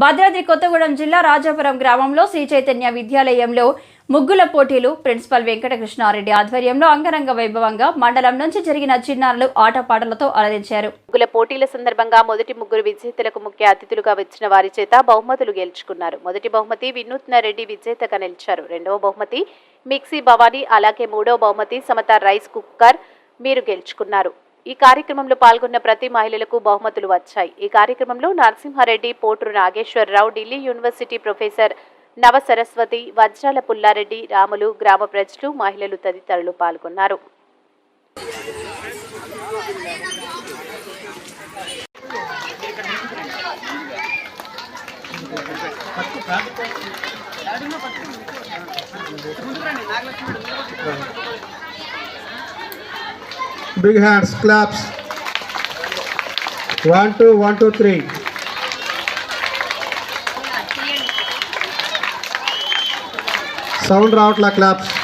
భద్రాద్రి కొత్తగూడెం జిల్లా రాజాపురం గ్రామంలో శ్రీ చైతన్య విద్యాలయంలో ముగ్గుల పోటీలు ప్రిన్సిపల్ వెంకటకృష్ణారెడ్డి ఆధ్వర్యంలో అంగరంగ వైభవంగా మండలం నుంచి జరిగిన చిన్నారులు ఆటపాటలతో అలరించారు. ముగ్గుల పోటీల సందర్భంగా మొదటి ముగ్గురు విజేతలకు ముఖ్య అతిథులుగా వచ్చిన వారి చేత బహుమతులు గెలుచుకున్నారు. మొదటి బహుమతి వినూత్న రెడ్డి విజేతగా నిలిచారు. రెండవ బహుమతి మిక్సీ భవానీ అలాగే మూడవ బహుమతి సమత రైస్ కుక్కర్ మీరు గెలుచుకున్నారు. ఈ కార్యక్రమంలో పాల్గొన్న ప్రతి మహిళలకు బహుమతులు వచ్చాయి. ఈ కార్యక్రమంలో నరసింహారెడ్డి పోట్రు నాగేశ్వరరావు ఢిల్లీ యూనివర్సిటీ ప్రొఫెసర్ నవ సరస్వతి వజ్రాల పుల్లారెడ్డి రాములు గ్రామ ప్రజలు మహిళలు తదితరులు పాల్గొన్నారు. big hands, claps. One, two, one, two, three. Sound out like claps.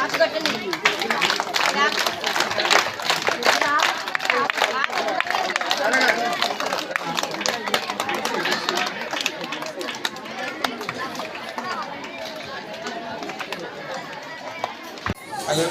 I've got an আগে